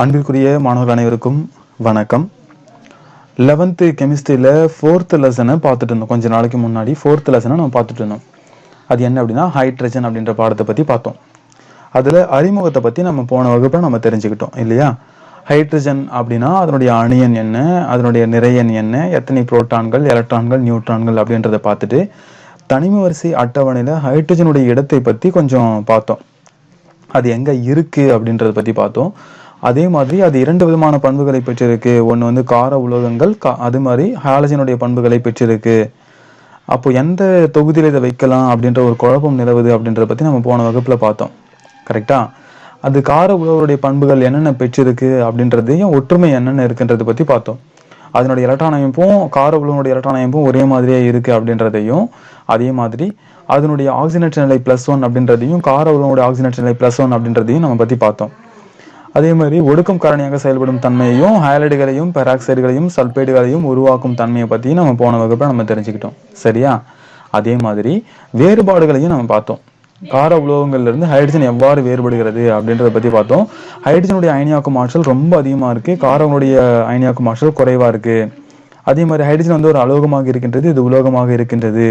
அன்பிற்குரிய மாணவர்கள் அனைவருக்கும் வணக்கம். லெவன்த்து கெமிஸ்ட்ரியில் ஃபோர்த்து லெசனை பார்த்துட்டு இருந்தோம். கொஞ்சம் நாளைக்கு முன்னாடி ஃபோர்த்து லெசனை நம்ம பார்த்துட்டு இருந்தோம். அது என்ன அப்படின்னா ஹைட்ரஜன் அப்படின்ற பாடத்தை பற்றி பார்த்தோம். அதில் அறிமுகத்தை பற்றி நம்ம போன வகுப்பில் நம்ம தெரிஞ்சுக்கிட்டோம் இல்லையா? ஹைட்ரஜன் அப்படின்னா அதனுடைய அணியன் என்ன அதனுடைய நிறையன் என்ன எத்தனை புரோட்டான்கள் எலக்ட்ரான்கள் நியூட்ரான்கள் அப்படின்றத பார்த்துட்டு தனிம வரிசை அட்டவணையில் ஹைட்ரஜனுடைய இடத்தை பற்றி கொஞ்சம் பார்த்தோம். அது எங்கே இருக்குது அப்படின்றத பற்றி பார்த்தோம். அதே மாதிரி அது இரண்டு விதமான பண்புகளை பெற்றிருக்கு. ஒன்று வந்து கார உலோகங்கள் கா அது மாதிரி ஹாலஜனுடைய பண்புகளை பெற்றிருக்கு. அப்போ எந்த தொகுதியில் இதை வைக்கலாம் அப்படின்ற ஒரு குழப்பம் நிலவுது அப்படின்றத பற்றி நம்ம போன வகுப்பில் பார்த்தோம். கரெக்டாக அது கார உலோகருடைய பண்புகள் என்னென்ன பெற்றிருக்கு அப்படின்றதையும் ஒற்றுமை என்னென்ன இருக்குன்றதை பற்றி பார்த்தோம். அதனுடைய எலக்ட்ரான் அமைப்பும் கார உலகனுடைய எலக்ட்ரான் அமைப்பும் ஒரே மாதிரியே இருக்குது அப்படின்றதையும் அதே மாதிரி அதனுடைய ஆக்சிஜனேற்ற நிலை ப்ளஸ் ஒன் அப்படின்றதையும் கார உலகனுடைய ஆக்சிஜனேற்ற நிலை ப்ளஸ் ஒன் அப்படின்றதையும் நம்ம பற்றி பார்த்தோம். அதே மாதிரி ஒடுக்கம் காரணியாக செயல்படும் தன்மையையும் ஹைலைடுகளையும் பெராக்சைடுகளையும் சல்பைடுகளையும் உருவாக்கும் தன்மையை பற்றியும் நம்ம போன வகுப்பில் நம்ம தெரிஞ்சுக்கிட்டோம். சரியா? அதே மாதிரி வேறுபாடுகளையும் நம்ம பார்த்தோம். கார உலோகங்கள்லேருந்து ஹைட்ரஜன் எவ்வாறு வேறுபடுகிறது அப்படின்றத பற்றி பார்த்தோம். ஹைட்ரஜனுடைய அயனியாக்கும் ஆற்றல் ரொம்ப அதிகமாக இருக்குது காரங்களுடைய அயனியாக்கும் ஆற்றல் குறைவாக இருக்குது அதே மாதிரி ஹைட்ரஜன் வந்து ஒரு அலோகமாக இருக்கின்றது இது உலோகமாக இருக்கின்றது.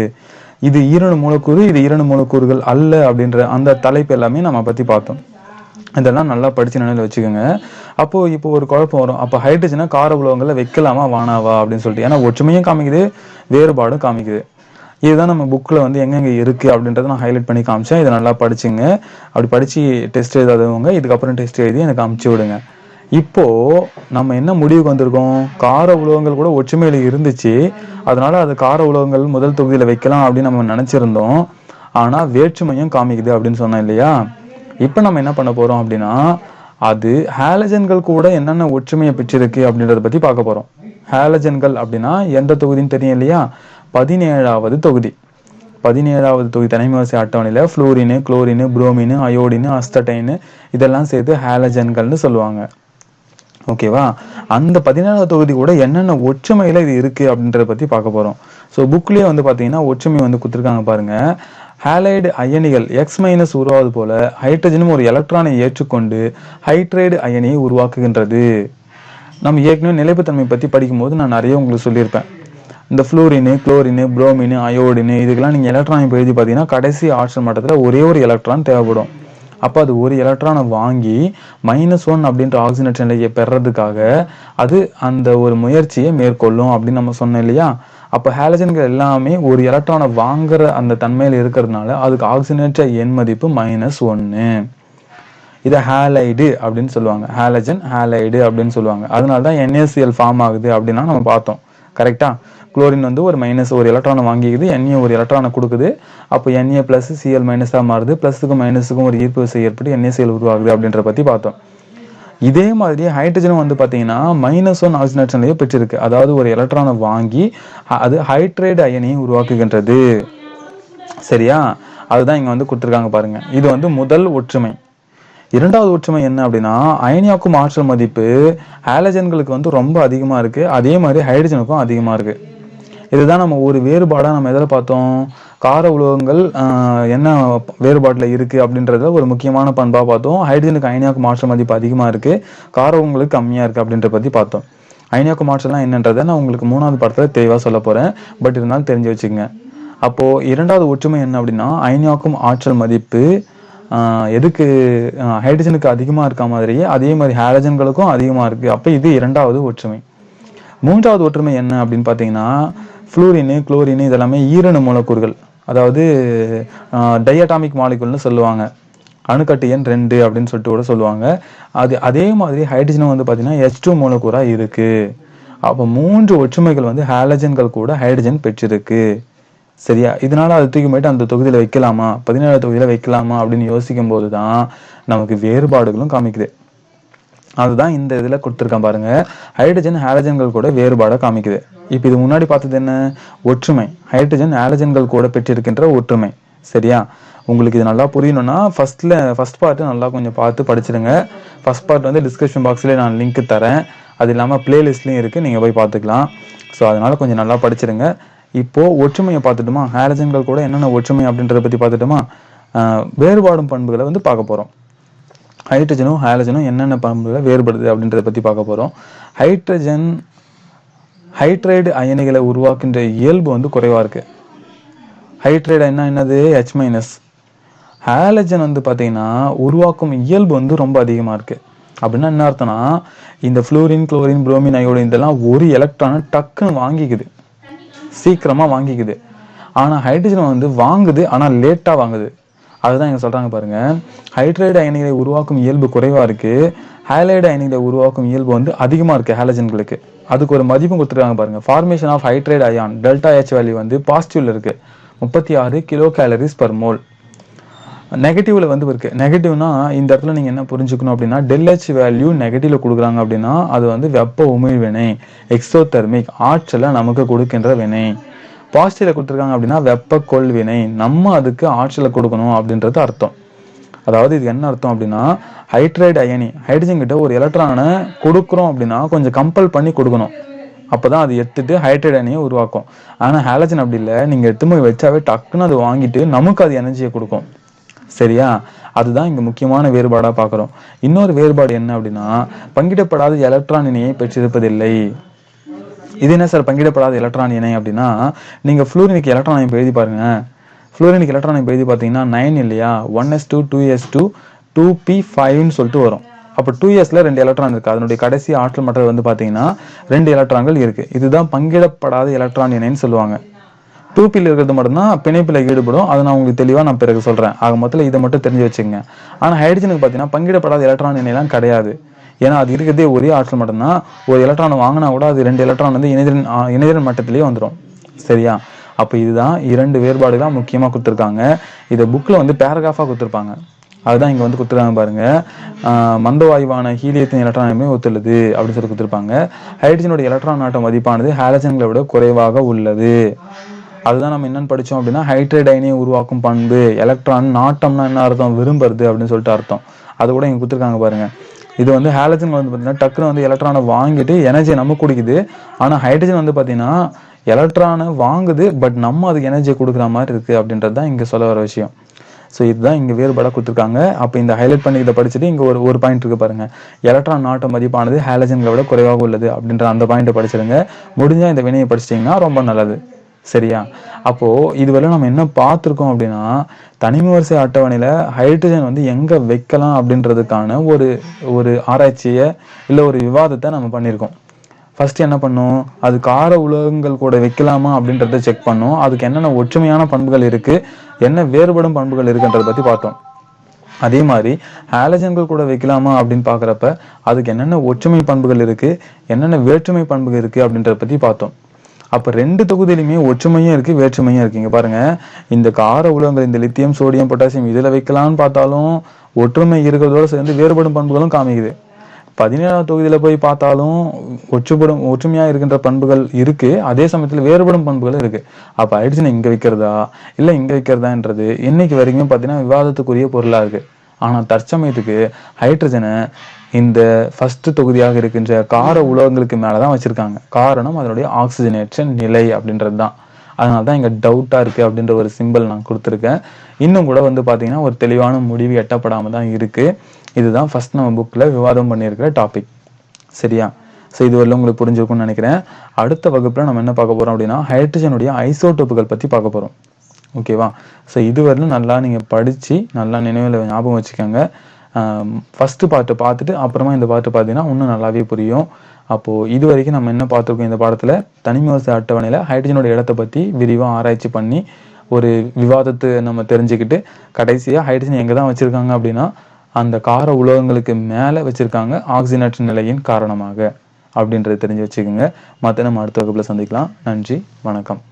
இது ஈரணு மூலக்கூறு இது ஈரணு மூலக்கூறுகள் அல்ல அப்படின்ற அந்த தலைப்பு எல்லாமே நம்ம பற்றி பார்த்தோம். இதெல்லாம் நல்லா படிச்சு நினைவில் வச்சுக்கோங்க. அப்போ இப்போ ஒரு குழப்பம் வரும். அப்போ ஹைட்ரஜனை கார உலோகங்களில் வைக்கலாமா வானாவா அப்படின்னு சொல்லிட்டு. ஏன்னா ஒற்றுமையும் காமிக்குது வேறுபாடும் காமிக்குது. இதுதான் நம்ம புக்கில் வந்து எங்கெங்கே இருக்குது அப்படின்றத நான் ஹைலைட் பண்ணி காமிச்சேன். இதை நல்லா படிச்சுங்க. அப்படி படித்து டெஸ்ட் எழுதாதவங்க இதுக்கப்புறம் டெஸ்ட் எழுதி எனக்கு அமுச்சு விடுங்க. இப்போது நம்ம என்ன முடிவுக்கு வந்திருக்கோம்? கார உலோகங்கள் கூட ஒற்றுமையில் இருந்துச்சு. அதனால் அது கார உலோகங்கள் முதல் தொகுதியில் வைக்கலாம் அப்படின்னு நம்ம நினச்சிருந்தோம். ஆனால் வேற்றுமையும் காமிக்குது அப்படின்னு சொன்னோம் இல்லையா? இப்போ நம்ம என்ன பண்ண போறோம் அப்படின்னா அது ஹாலஜன்கள் கூட என்னென்ன ஒற்றுமையை பெற்றிருக்கு அப்படின்றத பத்தி பார்க்க போறோம். ஹாலஜன்கள் அப்படின்னா எந்த தொகுதின்னு தெரியும் இல்லையா? பதினேழாவது தொகுதி. பதினேழாவது தொகுதி தனிமவரிசை அட்டவணையில் ஃப்ளூரினு குளோரினு புரோமினு அயோடின் அஸ்தடைனு இதெல்லாம் சேர்த்து ஹாலஜன்கள்னு சொல்லுவாங்க. ஓகேவா அந்த பதினேழாவது தொகுதி கூட என்னென்ன ஒற்றுமையில இது இருக்கு அப்படின்றத பத்தி பார்க்க போறோம். ஸோ புக்லயே வந்து பாத்தீங்கன்னா ஒற்றுமை வந்து கொடுத்துருக்காங்க பாருங்க. ஹாலைடு அயனிகள் எக்ஸ் மைனஸ் உருவாவது போல ஹைட்ரஜனும் ஒரு எலக்ட்ரானை ஏற்றுக்கொண்டு ஹைட்ரைடு அயனியை உருவாக்குகின்றது. நம்ம ஏற்கனவே நிலைப்புத்தன்மை பற்றி படிக்கும்போது நான் நிறைய உங்களுக்கு சொல்லியிருப்பேன். இந்த ஃப்ளூரினு குளோரினு புரோமின் அயோடினு இதுக்கெல்லாம் நீங்கள் எலக்ட்ரான் இப்போ எழுதி பார்த்தீங்கன்னா கடைசி ஆற்றல் மட்டத்தில் ஒரே ஒரு எலக்ட்ரான் தேவைப்படும். அப்போ அது ஒரு எலக்ட்ரானை வாங்கி மைனஸ் ஒன் அப்படின்ற ஆக்சிஜனேஷன் நிலையை பெறதுக்காக அது அந்த ஒரு முயற்சியை மேற்கொள்ளும் அப்படின்னு நம்ம சொன்னோம் இல்லையா? அப்போ ஹாலஜன்கள் எல்லாமே ஒரு எலக்ட்ரானை வாங்குற அந்த தன்மையில் இருக்கிறதுனால அதுக்கு ஆக்சிஜனேற்ற எண் மதிப்பு மைனஸ் ஒன்று இதை ஹேலைடு அப்படின்னு சொல்லுவாங்க. ஹேலஜன் ஹேலைடு அப்படின்னு சொல்லுவாங்க. அதனால தான் என்ஏசிஎல் ஃபார்ம் ஆகுது அப்படின்னா நம்ம பார்த்தோம். கரெக்டாக குளோரின் வந்து ஒரு மைனஸ் ஒரு எலக்ட்ரானை வாங்கிக்குது. என்ஏ ஒரு எலக்ட்ரானை கொடுக்குது. அப்போ என்ஏ ப்ளஸ் சிஎல் மைனஸாக மாறுது. ப்ளஸுக்கும் மைனஸுக்கும் ஒரு ஈர்ப்பு விசை ஏற்பட்டு என்ஏசிஎல் உருவாகுது அப்படின்ற பற்றி பார்த்தோம். இதே மாதிரி ஹைட்ரஜனும் வந்து பார்த்தீங்கன்னா மைனஸ் ஒன் ஆக்சிஜனேஷன்லேயே பெற்றிருக்கு. அதாவது ஒரு எலக்ட்ரானை வாங்கி அது ஹைட்ரேட் அயனியை உருவாக்குகின்றது. சரியா? அதுதான் இங்கே வந்து கொடுத்துருக்காங்க பாருங்க. இது வந்து முதல் ஒற்றுமை. இரண்டாவது ஒற்றுமை என்ன அப்படின்னா அயனியாக்கும் ஆற்றல் மதிப்பு ஹாலஜன்களுக்கு வந்து ரொம்ப அதிகமாக இருக்குது அதே மாதிரி ஹைட்ரஜனுக்கும் அதிகமாக இருக்குது இதுதான் நம்ம ஒரு வேறுபாடாக நம்ம எதில் பார்த்தோம்? கார உலோகங்கள் என்ன வேறுபாட்டில் இருக்குது அப்படின்றத ஒரு முக்கியமான பண்பாக பார்த்தோம். ஹைட்ரஜனுக்கு அயனியாக்கும் ஆற்றல் மதிப்பு அதிகமாக இருக்குது கார உங்களுக்கு கம்மியாக இருக்குது அப்படின்ற பற்றி பார்த்தோம். அயனியாக்கும் ஆற்றல்லாம் என்னன்றதை நான் உங்களுக்கு மூணாவது படத்தில் தெளிவாக சொல்ல போகிறேன் பட் இருந்தாலும் தெரிஞ்சு வச்சுக்கோங்க. அப்போது இரண்டாவது ஒற்றுமை என்ன அப்படின்னா அயனியாக்கும் ஆற்றல் மதிப்பு எதுக்கு ஹைட்ரஜனுக்கு அதிகமாக இருக்க மாதிரியே அதே மாதிரி ஹாலஜன்களுக்கும் அதிகமாக இருக்குது அப்போ இது இரண்டாவது ஒற்றுமை. மூன்றாவது ஒற்றுமை என்ன அப்படின்னு பார்த்தீங்கன்னா ஃப்ளூரின் குளோரின் இதெல்லாமே ஈரணு மூலக்கூறுகள். அதாவது டையட்டாமிக் மாலிகுல்னு சொல்லுவாங்க. அணுக்கட்டு எண் ரெண்டு அப்படின்னு சொல்லிட்டு கூட சொல்லுவாங்க. அது அதே மாதிரி ஹைட்ரஜனும் வந்து பார்த்தீங்கன்னா எச் டூ மூலக்கூறாக இருக்குது அப்போ மூன்று ஒற்றுமைகள் வந்து ஹாலஜன்கள் கூட ஹைட்ரஜன் பெற்றிருக்கு. சரியா? இதனால அது தூக்கி போயிட்டு அந்த தொகுதியில் வைக்கலாமா? பதினேழு தொகுதியில் வைக்கலாமா? அப்படின்னு யோசிக்கும் போது தான் நமக்கு வேறுபாடுகளும் காமிக்குது. அதுதான் இந்த இதில் கொடுத்துருக்கேன் பாருங்க. ஹைட்ரஜன் ஹாலஜன்கள் கூட வேறுபாட காமிக்குது. இப்போ இது முன்னாடி பார்த்தது என்ன? ஒற்றுமை. ஹைட்ரஜன் ஹாலஜன்கள் கூட பெற்றிருக்கின்ற ஒற்றுமை. சரியா? உங்களுக்கு இது நல்லா புரியணும்னா ஃபஸ்ட்டில் ஃபஸ்ட் பார்ட்டு நல்லா கொஞ்சம் பார்த்து படிச்சிடுங்க ஃபஸ்ட் பார்ட் வந்து டிஸ்கிரிப்ஷன் பாக்ஸ்லேயே நான் லிங்க் தரேன். அது இல்லாமல் பிளேலிஸ்ட்லையும் இருக்குது நீங்கள் போய் பார்த்துக்கலாம். ஸோ அதனால் கொஞ்சம் நல்லா படிச்சிடுங்க இப்போது ஒற்றுமையை பார்த்துட்டுமா? ஹாலஜன்கள் கூட என்னென்ன ஒற்றுமை அப்படின்றத பற்றி பார்த்துட்டுமா? வேறுபாடும் பண்புகளை வந்து பார்க்க போகிறோம் ஹைட்ரஜனும் ஹாலஜனும் என்னென்ன பண்புகளை வேறுபடுது அப்படின்றத பற்றி பார்க்க போகிறோம் ஹைட்ரஜன் ஹைட்ரைடு அயனிகளை உருவாக்குகின்ற இயல்பு வந்து குறைவாக இருக்குது ஹைட்ரைடு என்ன என்னது? ஹெச் மைனஸ் ஹாலஜன் வந்து பார்த்தீங்கன்னா உருவாக்கும் இயல்பு வந்து ரொம்ப அதிகமாக இருக்குது அப்படின்னா என்ன அர்த்தம்னா இந்த ஃப்ளூரின் குளோரின் புரோமின் அயோடின் இதெல்லாம் ஒரு எலக்ட்ரானை டக்குன்னு வாங்கிக்குது. சீக்கிரமாக வாங்கிக்குது. ஆனால் ஹைட்ரஜன் வந்து வாங்குது ஆனால் லேட்டாக வாங்குது. அதுதான் இங்கே சொல்கிறாங்க பாருங்கள் ஹைட்ரைடு அயனிகளை உருவாக்கும் இயல்பு குறைவாக இருக்குது ஹைலைடு அயனிகளை உருவாக்கும் இயல்பு வந்து அதிகமாக இருக்குது ஹேலஜன்களுக்கு அதுக்கு ஒரு மதிப்பும் கொடுத்துருக்காங்க பாருங்க. Formation of hydride ion delta H value வந்து பாசிட்டிவில் இருக்குது முப்பத்தி ஆறு கிலோ கேலரிஸ் பர் மோல் நெகட்டிவில் வந்து இருக்குது நெகட்டிவ்னா இந்த இடத்துல நீங்கள் என்ன புரிஞ்சுக்கணும் அப்படின்னா டெல்ஹெச் வேல்யூ நெகட்டிவில் கொடுக்குறாங்க அப்படின்னா அது வந்து வெப்ப உமிழ் வினை எக்ஸோதெர்மிக் ஆற்றலை நமக்கு கொடுக்கின்ற வினை. பாசிட்டிவ்ல கொடுத்துருக்காங்க அப்படின்னா வெப்ப கொள்வினை நம்ம அதுக்கு ஆற்றலை கொடுக்கணும் அப்படின்றது அர்த்தம். அதாவது இது என்ன அர்த்தம் அப்படின்னா ஹைட்ரைடு அயனி ஹைட்ரஜன் கிட்ட ஒரு எலக்ட்ரானை கொடுக்குறோம் அப்படின்னா கொஞ்சம் கம்பல் பண்ணி கொடுக்கணும். அப்பதான் அது எடுத்துட்டு ஹைட்ரைட் அயனியை உருவாக்கும். ஆனா ஹாலஜன் அப்படி இல்லை. நீங்க எடுத்து போய் வச்சாவே டக்குன்னு அது வாங்கிட்டு நமக்கு அது எனர்ஜியை கொடுக்கும். சரியா? அதுதான் இங்க முக்கியமான வேறுபாடா பார்க்குறோம் இன்னொரு வேறுபாடு என்ன அப்படின்னா பங்கிடப்படாத எலக்ட்ரான் இணையை பெற்றிருப்பதில்லை. இது என்ன சார் பங்கிடப்படாத எலக்ட்ரான் இணை அப்படின்னா நீங்கள் ஃப்ளூரினிக் எலக்ட்ரான் அமைப்பு எழுதி பாருங்க. ஃப்ளூரினிக் எலக்ட்ரான் அமைப்பு எழுதி பார்த்தீங்கன்னா நைன் இல்லையா? One S two two S two two P ஃபைவ்னு சொல்லிட்டு வரும். அப்போ டூ இயர்ஸில் ரெண்டு எலக்ட்ரான் இருக்குது அதனுடைய கடைசி ஆற்றல் மற்ற வந்து பார்த்தீங்கன்னா ரெண்டு எலக்ட்ரான்கள் இருக்குது இதுதான் பங்கிடப்படாத எலக்ட்ரான் இணைன்னு சொல்லுவாங்க. டூ பியில் இருக்கிறது மட்டும்தான் பிணைப்பில் ஈடுபடும். அதை நான் உங்களுக்கு தெளிவாக நான் பிறகு சொல்கிறேன் ஆக மொத்தத்தில் இதை மட்டும் தெரிஞ்சு வச்சுங்க ஆனால் ஹைட்ரஜனுக்கு பார்த்தீங்கன்னா பங்கிடப்படாத எலக்ட்ரான் இணையெல்லாம் கிடையாது. ஏன்னா அது இருக்கிறதே ஒரே ஆற்றல் மட்டும்தான். ஒரு எலக்ட்ரான் வாங்கினா கூட அது ரெண்டு எலக்ட்ரான் வந்து இணைதிறன் இணைதிறன் மட்டத்திலேயே வந்துடும் சரியா? அப்போ இதுதான் இரண்டு வேறுபாடு தான் முக்கியமாக கொடுத்துருக்காங்க. இதை புக்கில் வந்து பேராகிராஃபாக கொடுத்துருப்பாங்க. அதுதான் இங்கே வந்து கொடுத்துருக்காங்க பாருங்க. மந்தவாயுவான ஹீலியத்தின் எலக்ட்ரானுமே ஒத்துள்ளது அப்படின்னு சொல்லி கொடுத்துருப்பாங்க. ஹைட்ரஜனோட எலக்ட்ரான் ஆட்ட மதிப்பானது ஹாலஜன்களை விட குறைவாக உள்ளது. அதுதான் நம்ம என்னன்னு படித்தோம் அப்படின்னா ஹைட்ரைட் உருவாக்கும் பண்பு. எலக்ட்ரான் நாட்டம்னா என்ன அர்த்தம்? விரும்புறது அப்படின்னு சொல்லிட்டு அர்த்தம். அது கூட இங்கே கொடுத்துருக்காங்க பாருங்கள் இது வந்து ஹாலஜன் வந்து பார்த்தீங்கன்னா டக்குனு வந்து எலக்ட்ரானை வாங்கிட்டு எனர்ஜியை நம்ம குடிக்குது. ஆனால் ஹைட்ரஜன் வந்து பார்த்தீங்கன்னா எலக்ட்ரானை வாங்குது பட் நம்ம அதுக்கு எனர்ஜியை கொடுக்குற மாதிரி இருக்குது அப்படின்றது தான் இங்கே சொல்ல வர விஷயம். ஸோ இதுதான் இங்கே வேறுபாடாக கொடுத்துருக்காங்க. அப்போ இந்த ஹைலைட் பண்ணி இதை படிச்சுட்டு இங்கே ஒரு ஒரு பாயிண்ட் இருக்கு பாருங்கள் எலக்ட்ரான் நாட்டு மதிப்பானது ஹேலஜன்களை விட குறைவாக உள்ளது அப்படின்ற அந்த பாயிண்ட்டை படிச்சிருங்க. முடிஞ்சால் இந்த வினையை படிச்சிட்டிங்கன்னா ரொம்ப நல்லது. சரியா? அப்போ இதுவரை நம்ம என்ன பார்த்துருக்கோம் அப்படின்னா தனிமை வரிசை அட்டவணையில் ஹைட்ரஜன் வந்து எங்கே வைக்கலாம் அப்படின்றதுக்கான ஒரு ஒரு ஆராய்ச்சியை இல்லை ஒரு விவாதத்தை நம்ம பண்ணியிருக்கோம். ஃபர்ஸ்ட் என்ன பண்ணும்? அது கார உலோகங்கள் கூட வைக்கலாமா அப்படின்றத செக் பண்ணோம். அதுக்கு என்னென்ன ஒற்றுமையான பண்புகள் இருக்கு? என்ன வேறுபடும் பண்புகள் இருக்குன்றத பத்தி பார்த்தோம். அதே மாதிரி ஹாலஜன்கள் கூட வைக்கலாமா அப்படின்னு பார்க்குறப்ப அதுக்கு என்னென்ன ஒற்றுமை பண்புகள் இருக்கு? என்னென்ன வேற்றுமை பண்புகள் இருக்கு அப்படின்றத பத்தி பார்த்தோம். அப்போ ரெண்டு தொகுதியிலுமே ஒற்றுமையும் இருக்குது வேற்றுமையும் இருக்குது இங்கே பாருங்கள் இந்த கார உலகங்கள் இந்த லித்தியம் சோடியம் பொட்டாசியம் இதில் வைக்கலான்னு பார்த்தாலும் ஒற்றுமை இருக்கிறதோட சேர்ந்து வேறுபடும் பண்புகளும் காமிக்குது. பதினேழாவது தொகுதியில் போய் பார்த்தாலும் ஒற்றுப்படும் ஒற்றுமையாக இருக்கின்ற பண்புகள் இருக்குது அதே சமயத்தில் வேறுபடும் பண்புகள் இருக்குது அப்போ ஹைட்ரஜன் இங்கே வைக்கிறதா? இல்லை இங்கே வைக்கிறதான்றது இன்னைக்கு வரைக்கும் பார்த்தீங்கன்னா விவாதத்துக்குரிய பொருளாக இருக்குது ஆனால் தற்சமயத்துக்கு ஹைட்ரஜனை இந்த ஃபர்ஸ்ட் தொகுதியாக இருக்கின்ற கார உலோகங்களுக்கு மேலதான் வச்சிருக்காங்க. காரணம் அதனுடைய ஆக்சிஜனேற்ற நிலை அப்படின்றது தான் அதனால தான் இங்க டவுட்டா இருக்கு அப்படின்ற ஒரு சிம்பிள் நான் கொடுத்துருக்கேன். இன்னும் கூட வந்து பாத்தீங்கன்னா ஒரு தெளிவான முடிவு எட்டப்படாம தான் இருக்கு. இதுதான் ஃபர்ஸ்ட் நம்ம புக்ல விவாதம் பண்ணியிருக்கிற டாபிக் சரியா? ஸோ இது வரல உங்களுக்கு புரிஞ்சிருக்கும்னு நினைக்கிறேன். அடுத்த வகுப்புல நம்ம என்ன பார்க்க போறோம் அப்படின்னா ஹைட்ரஜனுடைய ஐசோடோப்புகள் பத்தி பார்க்க போறோம். ஓகேவா ஸோ இதுவரையிலும் நல்லா நீங்கள் படித்து நல்லா நினைவில் ஞாபகம் வச்சுக்கோங்க. ஃபஸ்ட்டு பாட்டு பார்த்துட்டு அப்புறமா இந்த பாட்டு பார்த்தீங்கன்னா இன்னும் நல்லாவே புரியும். அப்போது இது வரைக்கும் நம்ம என்ன பார்த்துருக்கோம் இந்த பாடத்தில்? தனிமை அட்டவணையில் ஹைட்ரஜனோட இடத்தை பற்றி விரிவாக ஆராய்ச்சி பண்ணி ஒரு விவாதத்தை நம்ம தெரிஞ்சுக்கிட்டு கடைசியாக ஹைட்ரஜன் எங்கே தான் வச்சுருக்காங்க அப்படின்னா அந்த கார உலோகங்களுக்கு மேலே வச்சுருக்காங்க ஆக்சிஜனற்ற நிலையின் காரணமாக. அப்படின்றத தெரிஞ்சு வச்சுக்கோங்க. மற்ற நம்ம அடுத்த வகுப்பில் சந்திக்கலாம். நன்றி வணக்கம்.